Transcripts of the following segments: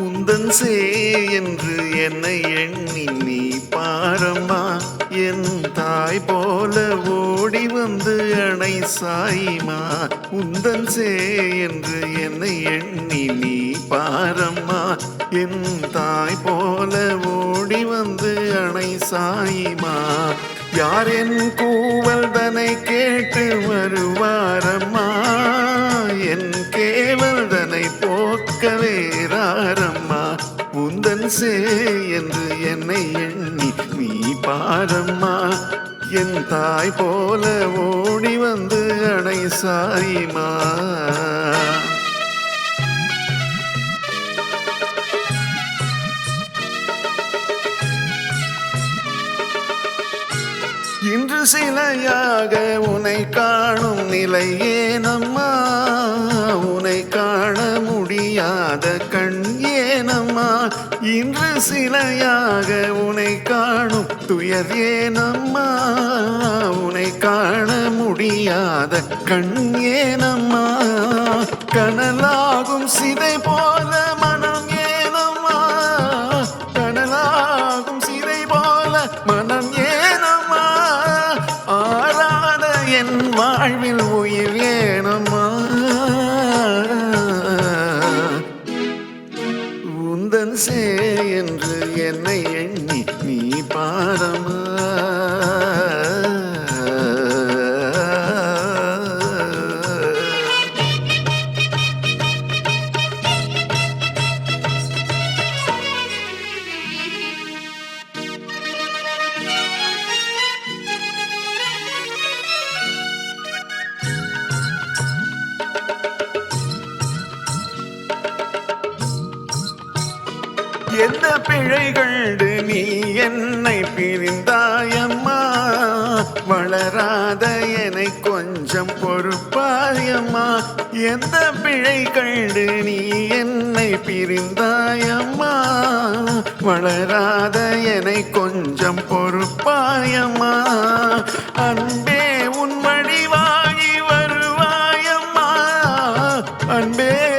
உந்தன் சே என்று என்னை எண்ணி நீ பாரம்மா. என் தாய் போல ஓடி வந்து அணை சாயிமா. உந்தன் சே என்று என்னை எண்ணி நீ பாரம்மா. என் தாய் போல ஓடி வந்து அணை சாயிமா? யார் என் கூவல் தனை கேட்டு வருவாரம்மா? என் கேவல் தனை போக்க வேறாரம்மா உந்தன் சே என்று என்னை எண்ணி நீ பாரம்மா. என் தாய் போல ஓடி வந்து அணை சாயிமா? சிலையாக உனை காணும் நிலையே நம்மா. உனை காண முடியாத கண் ஏனம்மா இன்று சிலையாக உனை காணும் துயர் ஏனம்மா உனை காண முடியாத கண் ஏனம்மா கனலாகும் சிதை போல மன வாழ்வில் உயிர் ஏனம்மா. உந்தன் சே என்று என்னை எண்ணி நீ பாடமா எந்த பிழை நீ என்னை பிரிந்தாயம்மா? வளராத என்னை கொஞ்சம் பொறுப்பாயம்மா. எந்த பிழை கண்டு நீ என்னை பிரிந்தாயம்மா? வளராத என்னை கொஞ்சம் பொறுப்பாயம்மா. அன்பே உன் மடிவாகி வருவாயம்மா. அன்பே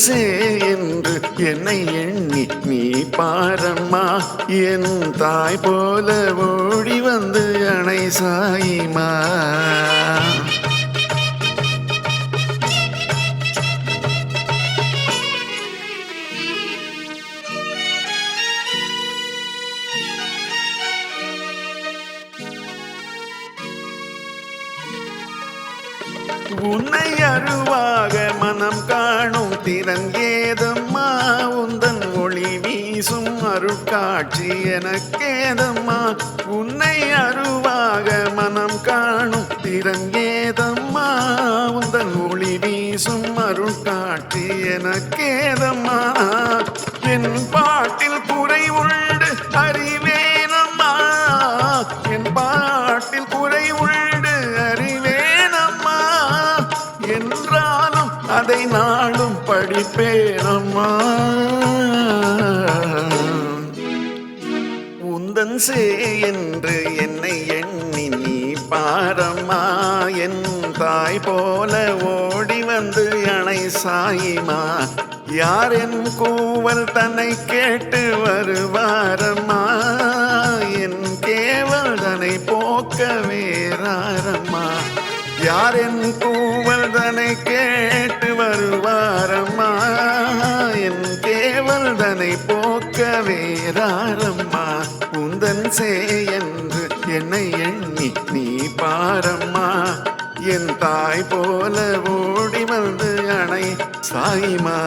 உந்தன் என்று என்னை எண்ணி நீ பாரம்மா என் தாய் போல ஓடி வந்து அணை சாயிமா உன்னை அருவாக மனம் காணும் திறன் ஏதம்மா? உந்தன் ஒளி வீசும் அருட்காட்சி எனக்கேதம்மா? உன்னை அருவாக மனம் காணும் திறன் ஏதம்மா? உந்தன் ஒளி வீசும் அருட்காட்சி எனக்கேதம்மா? என் நாளும் படிப்பேனம்மா. உந்தன் சே என்று என்னை எண்ணி நீ பாரம்மா. என் தாய் போல ஓடி வந்து அணை சாயிமா. யார் என் கூவல் தன்னை கேட்டு வருவாரம்மா. என் கேவல் தன்னை போக்க வேறாரம்மா. யார் என் கூவல் தன்னை கேட்டு உந்தன் என்று என்னை எண்ணி நீ பாரம்மா. என் தாய் போல ஓடி வந்து அணை சாய்மா.